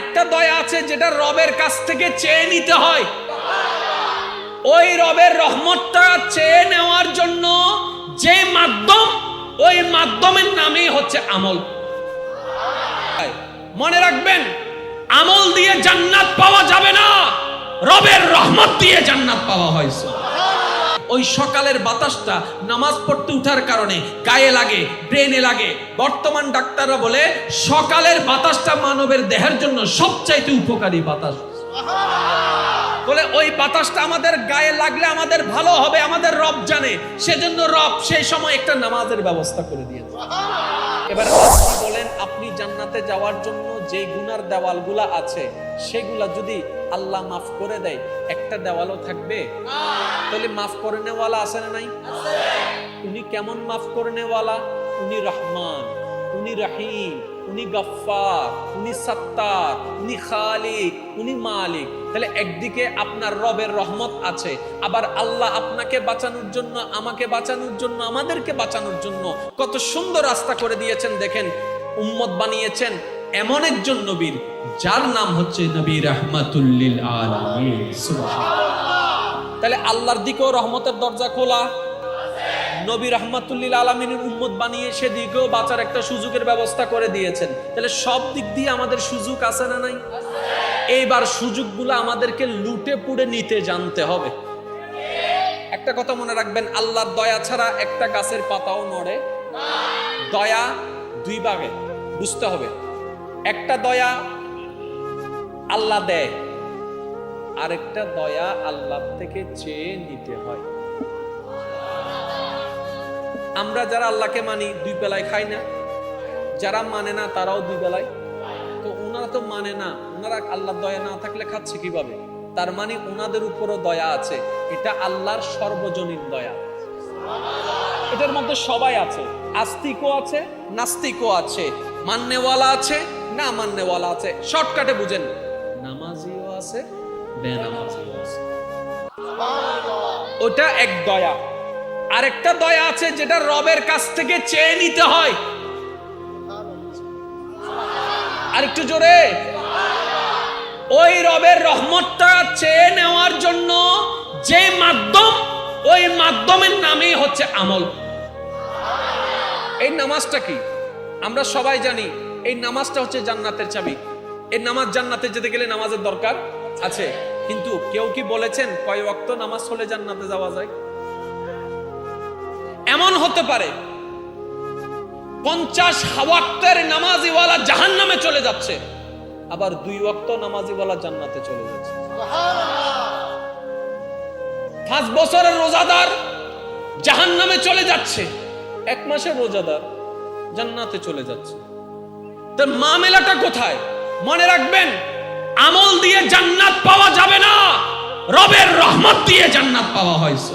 একটা দয়া আছে যেটা রবের কাছ থেকে চেয়ে নিতে হয়। ওই রবের রহমতটা চেয়ে নেওয়ার জন্য যে মাধ্যম, ওই মাধ্যমের নামই হচ্ছে আমল। মনে রাখবেন, আমল দিয়ে জান্নাত পাওয়া যাবে না, রবের রহমত দিয়ে জান্নাত পাওয়া হয়েছে। ওই সকালের বাতাসটা নামাজ পড়তে উঠার কারণে গায়ে লাগে, ব্রেনে লাগে। বর্তমান ডাক্তাররা বলে, সকালের বাতাসটা মানবের দেহের জন্য সবচাইতে উপকারী বাতাস। বলে, ওই বাতাসটা আমাদের গায়ে লাগলে আমাদের ভালো হবে, আমাদের রব জানে। সেজন্য রব সেই সময় একটা নামাজের ব্যবস্থা করে দিয়েছে। এবার আপনি বলেন আপনি জান্নাতে যাওয়ার জন্য যে গুনার দেওয়ালগুলা আছে সেগুলা যদি আল্লাহ মাফ করে দেয় একটা দেওয়ালও থাকবে? তাহলে মাফ করে নেওয়ালা আছে না নাই? উনি কেমন মাফ করে নেওয়ালা? উনি রহমান উনি রহিম। উনি গফফার, উনি সত্তার, উনি খালিক, উনি মালিক। তাহলে একদিকে আপনার রবের রহমত আছে, আবার আল্লাহ আপনাকে বাঁচানোর জন্য, আমাকে বাঁচানোর জন্য, আমাদেরকে বাঁচানোর জন্য কত সুন্দর রাস্তা করে দিয়েছেন, দেখেন, উম্মত বানিয়েছেন এমন একজন নবীর, যার নাম হচ্ছে নবী রহমাতুল্লিল সুবহানাল্লাহ। তাহলে আল্লাহর দিকেও রহমতের দরজা খোলা। নবী রহমাতুল্লিল আলমিনের উম্মত বানিয়ে সেদিকেও বাঁচার একটা সুযোগের ব্যবস্থা করে দিয়েছেন। তাহলে সব দিক দিয়ে আমাদের সুযোগ আছে না নাই? এইবার সুযোগগুলো আমাদেরকে লুটে পুড়ে নিতে জানতে হবে। একটা কথা মনে রাখবেন, আল্লাহর দয়া ছাড়া একটা গাছের পাতাও নড়ে। দয়া দুই ভাগে, বুঝতে হবে। একটা দয়া আল্লাহ দেয়, আরেকটা দয়া আল্লাহ থেকে চেয়ে নিতে হয়। আমরা যারা আল্লাহকে মানি, দুই বেলায় খাই না। যারা মানে না, তারাও দুই বেলায়। তো ওনারা তো মানে না ওনারা আল্লাহর দয়া না থাকলে খাচ্ছে কীভাবে? তার মানে ওনাদের উপরও দয়া আছে। এটা আল্লাহর সর্বজনীন দয়া। এটার মধ্যে সবাই আছে। আস্তিকও আছে, নাস্তিকও আছে। মান্যওয়ালা আছে, না মান্যওয়ালা আছে। শর্টকাটে বুঝেন। নামাজিও আছে, বেনামাজিও আছে। ওটা এক দয়া। আরেকটা দয়া আছে যেটা রবের কাছ থেকে চেয়ে নিতে হয়। আরেকটু জোরে। ওই রবের রহমতটা চেয়ে নেওয়ার জন্য যে মাধ্যম, ওই মাধ্যমের নামই হচ্ছে আমল। এই নামাজটা কি? আমরা সবাই জানি এই নামাজটা হচ্ছে জান্নাতের চাবি। এই নামাজ জান্নাতে যেতে গেলে নামাজের দরকার আছে। কিন্তু কেউ কি বলেছেন, কয় ওয়াক্ত নামাজ হলে জান্নাতে যাওয়া যায়? এমন হতে পারে পঞ্চাশ ওয়াক্তের নামাজিওয়ালা জাহান নামে চলে যাচ্ছে আবার দুই ওয়াক্ত নামাজিওয়ালা জান্নাতে চলে যাচ্ছে। পাঁচ বছরের রোজাদার জাহান নামে চলে যাচ্ছে এক মাসের রোজাদার জান্নাতে চলে যাচ্ছে। তার মামেলাটা কোথায়? মনে রাখবেন আমল দিয়ে জান্নাত পাওয়া যাবে না রবের রহমত দিয়ে জান্নাত পাওয়া হয়েছে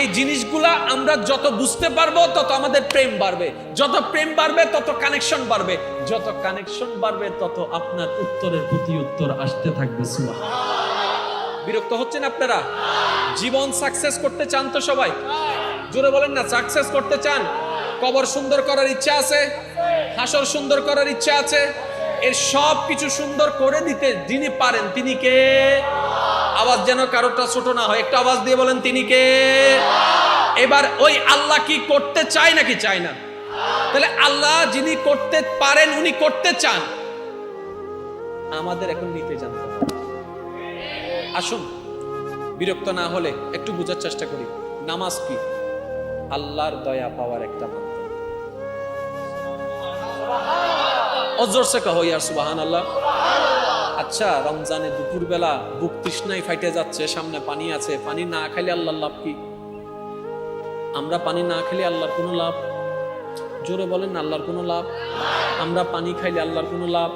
এই জিনিসগুলা আমরা যত বুঝতে পারব, তত আমাদের প্রেম বাড়বে। যত প্রেম বাড়বে, তত কানেকশন বাড়বে। যত কানেকশন বাড়বে, তত আপনার উত্তরের প্রতি উত্তর আসতে থাকবে সুবহানাল্লাহ বিরক্ত হচ্ছেন আপনারা? জীবন সাকসেস করতে চান তো সবাই? জোরে বলেন না সাকসেস করতে চান? কবর সুন্দর করার ইচ্ছা আছে? হাসর সুন্দর করার ইচ্ছা আছে? এর সব কিছু সুন্দর করে দিতে যিনি পারেন, তিনি কে? আওয়াজ যেন কারোটা ছোট না হয়। একটা আওয়াজ দিয়ে বলেন, তিনি কে? এবার ওই আল্লাহ কি করতে চায় নাকি চায় না? তাহলে আল্লাহ যিনি করতে পারেন, উনি করতে চান। আমাদের এখন নিতে জানতে আসুন, বিরক্ত না হলে একটু বোঝার চেষ্টা করি। নামাজ কি? আল্লাহর দয়া পাওয়ার একটা মাধ্যম অজর সে কহ ইয়ার সুবাহান আল্লাহ আচ্ছা রমজানে দুপুরবেলা বুক তৃষ্ণায় ফাইটে যাচ্ছে, সামনে পানি আছে। পানি না খাইলে আল্লাহর লাভ কি? আমরা পানি না খেলে আল্লাহর কোনো লাভ? জোরে বলেন, আল্লাহর কোনো লাভ? আমরা পানি খাইলে আল্লাহর কোনো লাভ?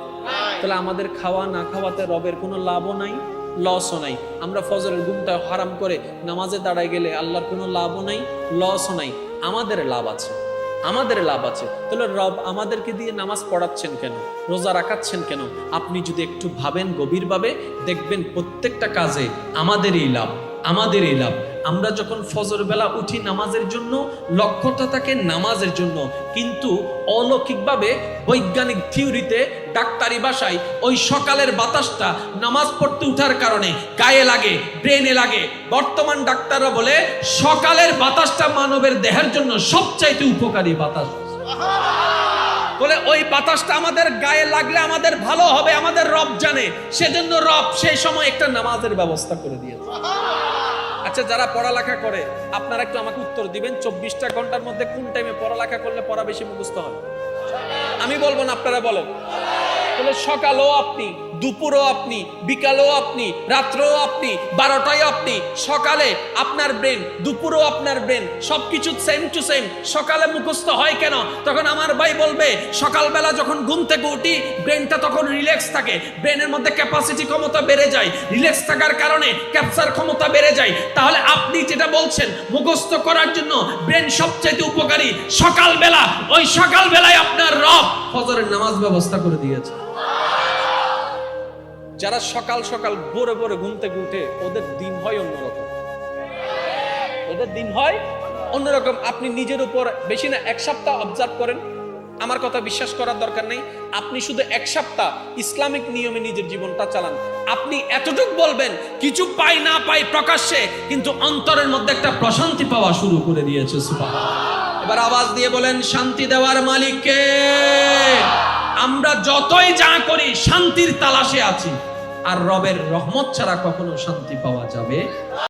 তাহলে আমাদের খাওয়া না খাওয়াতে রবের কোনো লাভও নাই লসও নাই। আমরা ফজরের ঘুমটা হারাম করে নামাজে দাঁড়ায় গেলে আল্লাহর কোনো লাভও নাই লসও নাই। আমাদের লাভ আছে। আমাদের লাভ আছে। তাহলে রব আমাদেরকে দিয়ে নামাজ পড়াচ্ছেন কেন? রোজা রাখাচ্ছেন কেন? আপনি যদি একটু ভাবেন গভীরভাবে, দেখবেন প্রত্যেকটা কাজে আমাদেরই লাভ আমাদেরই লাভ। আমরা যখন ফজর বেলা উঠি নামাজের জন্য, লক্ষ্যটা থাকে নামাজের জন্য। কিন্তু অলৌকিকভাবে বৈজ্ঞানিক থিওরিতে ডাক্তারি ভাষায় ওই সকালের বাতাসটা নামাজ পড়তে উঠার কারণে গায়ে লাগে, ব্রেনে লাগে। বর্তমান ডাক্তাররা বলে, সকালের বাতাসটা মানবের দেহের জন্য সবচাইতে উপকারী বাতাস। বলে, ওই বাতাসটা আমাদের গায়ে লাগলে আমাদের ভালো হবে, আমাদের রব জানে। সেজন্য রব সেই সময় একটা নামাজের ব্যবস্থা করে দিয়েছে। আচ্ছা যারা পড়ালেখা করে, আপনারা একটু আমাকে উত্তর দিবেন, চব্বিশটা ঘণ্টার মধ্যে কোন টাইমে পড়ালেখা করলে পড়া বেশি মুখস্থ হয়? আমি বলব না, আপনারা বলেন। তাহলে সকালও আপনি দুপুরও আপনি, বিকালেও আপনি, রাত্রেও আপনি, বারোটায় আপনি, সকালে আপনার ব্রেন দুপুরও আপনার ব্রেন সবকিছু সেম টু সেম সকালে মুখস্থ হয় কেন? তখন আমার ভাই বলবে, সকালবেলা যখন ঘুম থেকে উঠি ব্রেনটা তখন রিল্যাক্স থাকে ব্রেনের মধ্যে ক্যাপাসিটি ক্ষমতা বেড়ে যায় রিল্যাক্স থাকার কারণে ক্যাপচার ক্ষমতা বেড়ে যায়। তাহলে আপনি যেটা বলছেন, মুখস্থ করার জন্য ব্রেন সবচাইতে উপকারী সকালবেলা, ওই সকালবেলায় আপনার রব। ফজরের নামাজ ব্যবস্থা করে দিয়েছে। যারা সকাল সকাল ভোরে ভোরে ঘুম থেকে উঠে, ওদের দিন হয় অন্যরকম। ওদের দিন হয় অন্যরকম। আপনি নিজের উপর বেশি না, এক সপ্তাহ অবজার্ভ করেন। আমার কথা বিশ্বাস করার দরকার নেই। আপনি শুধু এক সপ্তাহ ইসলামিক নিয়মে নিজের জীবনটা চালান। আপনি এতটুক বলবেন, কিছু পাই না পাই প্রকাশ্যে, কিন্তু অন্তরের মধ্যে একটা প্রশান্তি পাওয়া শুরু করে দিয়েছে। এবার আওয়াজ দিয়ে বলেন, শান্তি দেওয়ার মালিককে। আমরা যতই যা করি, শান্তির তালাশে আছি। আর রবের রহমত ছাড়া কখনো শান্তি পাওয়া যাবে?